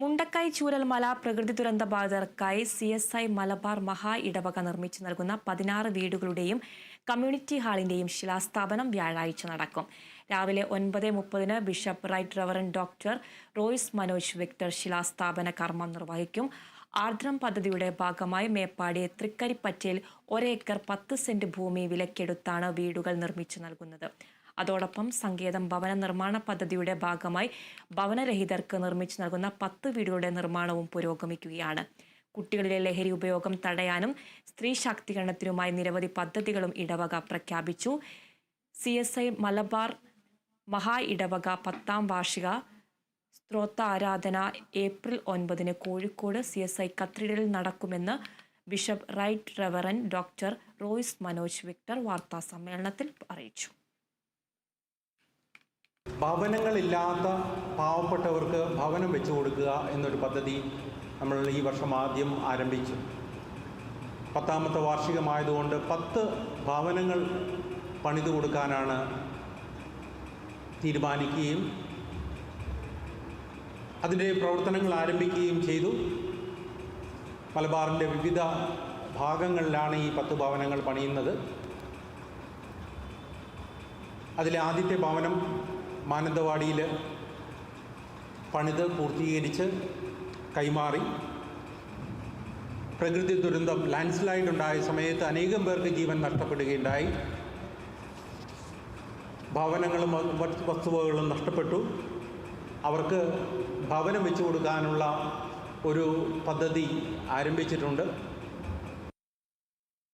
മുണ്ടക്കൈ ചൂരൽമല പ്രകൃതി ദുരന്ത ബാധിതർക്കായി സി എസ് ഐ മലബാർ മഹാ ഇടവക നിർമ്മിച്ചു നൽകുന്ന പതിനാറ് വീടുകളുടെയും കമ്മ്യൂണിറ്റി ഹാളിന്റെയും ശിലാസ്ഥാപനം വ്യാഴാഴ്ച നടക്കും. രാവിലെ ഒൻപത് മുപ്പതിന് bishop right reverend doctor Royce Manoj Victor ശിലാസ്ഥാപന കർമ്മം നിർവഹിക്കും. ആർദ്രം പദ്ധതിയുടെ ഭാഗമായി മേപ്പാടി തൃക്കരിപ്പറ്റയിൽ ഒരേക്കർ പത്ത് സെന്റ് ഭൂമി വിലക്കെടുത്താണ് വീടുകൾ നിർമ്മിച്ചു നൽകുന്നത്. അതോടൊപ്പം സങ്കേതം ഭവന നിർമ്മാണ പദ്ധതിയുടെ ഭാഗമായി ഭവനരഹിതർക്ക് നിർമ്മിച്ചു നൽകുന്ന പത്ത് വീടുകളുടെ നിർമ്മാണവും പുരോഗമിക്കുകയാണ്. കുട്ടികളിലെ ലഹരി ഉപയോഗം തടയാനും സ്ത്രീ ശാക്തീകരണത്തിനുമായി നിരവധി പദ്ധതികളും ഇടവക പ്രഖ്യാപിച്ചു. സി എസ് ഐ മലബാർ മഹാ ഇടവക പത്താം വാർഷിക സ്ത്രോത്ത ആരാധന ഏപ്രിൽ ഒൻപതിന് കോഴിക്കോട് സി എസ് ഐ കത്തീഡ്രലിൽ നടക്കുമെന്ന് bishop right reverend doctor Royce Manoj Victor വാർത്താ സമ്മേളനത്തിൽ അറിയിച്ചു. ഭവനങ്ങളില്ലാത്ത പാവപ്പെട്ടവർക്ക് ഭവനം വെച്ചു കൊടുക്കുക എന്നൊരു പദ്ധതി നമ്മൾ ഈ വർഷം ആദ്യം ആരംഭിച്ചു. പത്താമത്തെ വാർഷികമായതുകൊണ്ട് പത്ത് ഭവനങ്ങൾ പണിതു കൊടുക്കാനാണ് തീരുമാനിക്കുകയും അതിന്റെ പ്രവർത്തനങ്ങൾ ആരംഭിക്കുകയും ചെയ്തു. മലബാറിന്റെ വിവിധ ഭാഗങ്ങളിലാണ് ഈ പത്ത് ഭവനങ്ങൾ പണിയുന്നത്. അതിലെ ആദ്യത്തെ ഭവനം മാനന്തവാടിയിൽ പണിത് പൂർത്തീകരിച്ച് കൈമാറി. പ്രകൃതി ദുരന്തം ലാൻഡ് സ്ലൈഡ് ഉണ്ടായ സമയത്ത് അനേകം പേർക്ക് ജീവൻ നഷ്ടപ്പെടുകയുണ്ടായി. ഭവനങ്ങളും വസ്തുവകകളും നഷ്ടപ്പെട്ടു. അവർക്ക് ഭവനം വെച്ചു കൊടുക്കാനുള്ള ഒരു പദ്ധതി ആരംഭിച്ചിട്ടുണ്ട്.